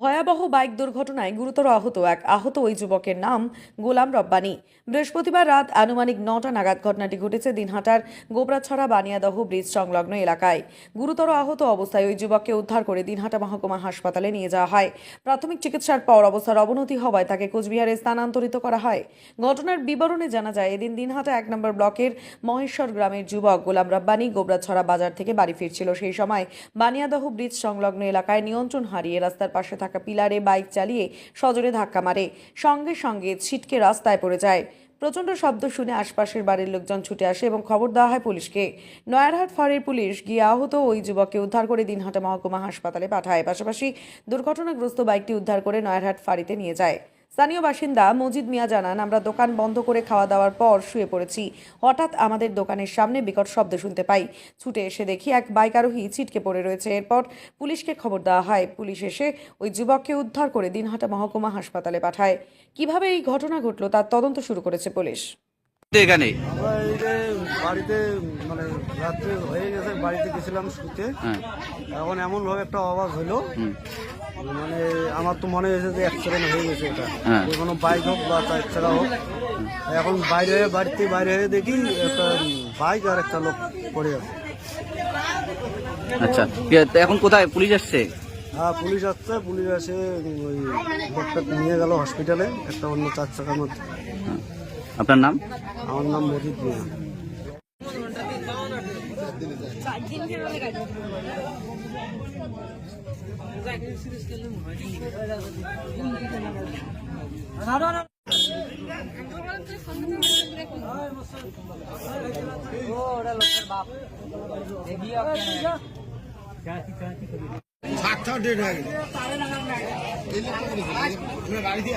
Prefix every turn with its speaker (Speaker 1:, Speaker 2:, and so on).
Speaker 1: ভয়াবহ বাইক দুর্ঘটনায় গুরুতর আহত এক আহত ওই যুবকের নাম গোলাম রব্বানি। বৃহস্পতিবার রাত আনুমানিক নটা নাগাদ ঘটনাটি ঘটেছে দিনহাটার গোবরাছড়া বানিয়াদহ ব্রিজ সংলগ্ন এলাকায়। গুরুতর আহত অবস্থায় ওই যুবককে উদ্ধার করে দিনহাটা মহকুমা হাসপাতালে নিয়ে যাওয়া হয়। প্রাথমিক চিকিৎসার পর অবস্থার অবনতি হওয়ায় তাকে কোচবিহারে স্থানান্তরিত করা হয়। ঘটনার বিবরণে জানা যায়, এদিন দিনহাটা এক নম্বর ব্লকের মহেশ্বর গ্রামের যুবক গোলাম রব্বানি গোবরাছড়া বাজার থেকে বাড়ি ফিরছিল। সেই সময় বানিয়াদহ ব্রিজ সংলগ্ন এলাকায় নিয়ন্ত্রণ হারিয়ে রাস্তার পাশে থাকা পিলারে বাইক চালিয়ে সজোরে ধাক্কা মারে। সঙ্গে সঙ্গে ছিটকে রাস্তায় পড়ে যায়। প্রচণ্ড শব্দ শুনে আশপাশের বাড়ির লোকজন ছুটে আসে এবং খবর দেওয়া হয় পুলিশকে। নয়ারহাট ফাঁড়ির পুলিশ গিয়ে আহত ওই যুবককে উদ্ধার করে দিনহাটা মহকুমা হাসপাতালে পাঠায়। পাশাপাশি দুর্ঘটনাগ্রস্ত বাইকটি উদ্ধার করে নয়ারহাট ফাঁড়িতে নিয়ে যায়। স্থানীয় বাসিন্দা মজিদ মিয়া জানান, আমরা দোকান বন্ধ করে খাওয়া দাওয়ার পর শুয়ে পড়েছি। হঠাৎ আমাদের দোকানের সামনে বিকট শব্দ শুনতে পাই। ছুটে এসে দেখি এক বাইক আরোহী ছিটকে পড়ে রয়েছে। এরপর পুলিশকে খবর দেওয়া হয়। পুলিশ এসে ওই যুবককে উদ্ধার করে দিনহাটা মহকুমা হাসপাতালে পাঠায়। কীভাবে এই ঘটনা ঘটল তার তদন্ত শুরু করেছে পুলিশ।
Speaker 2: এখানে?
Speaker 3: বাড়িতে মানে রাত্রে হয়ে গেছে বাড়িতে গেছিলাম শুতে।
Speaker 2: হ্যাঁ।
Speaker 3: এখন এমন ভাবে একটা আওয়াজ হলো। মানে আমার তো মনে হয়েছে যে অ্যাক্সিডেন্ট হয়ে গেছে এটা।
Speaker 2: হ্যাঁ।
Speaker 3: কোনো বাইক হোক বা চার হোক। এখন বাইরে হয়ে বাড়িতে বাইরে হয়ে দেখি একটা বাইক আর একটা লোক পড়ে আছে।
Speaker 2: আচ্ছা তো এখন কোথায়? পুলিশ আসছে?
Speaker 3: হ্যাঁ পুলিশ আসছে পুলিশ এসে ওই লোকটা নিয়ে গেল হসপিটালে একটা অন্য চার চাকার মধ্যে।
Speaker 2: আপনার নাম?
Speaker 3: আমার নাম মজিদ মিয়া। সাতটা ডেট হয়ে গেল বাড়ি দিয়ে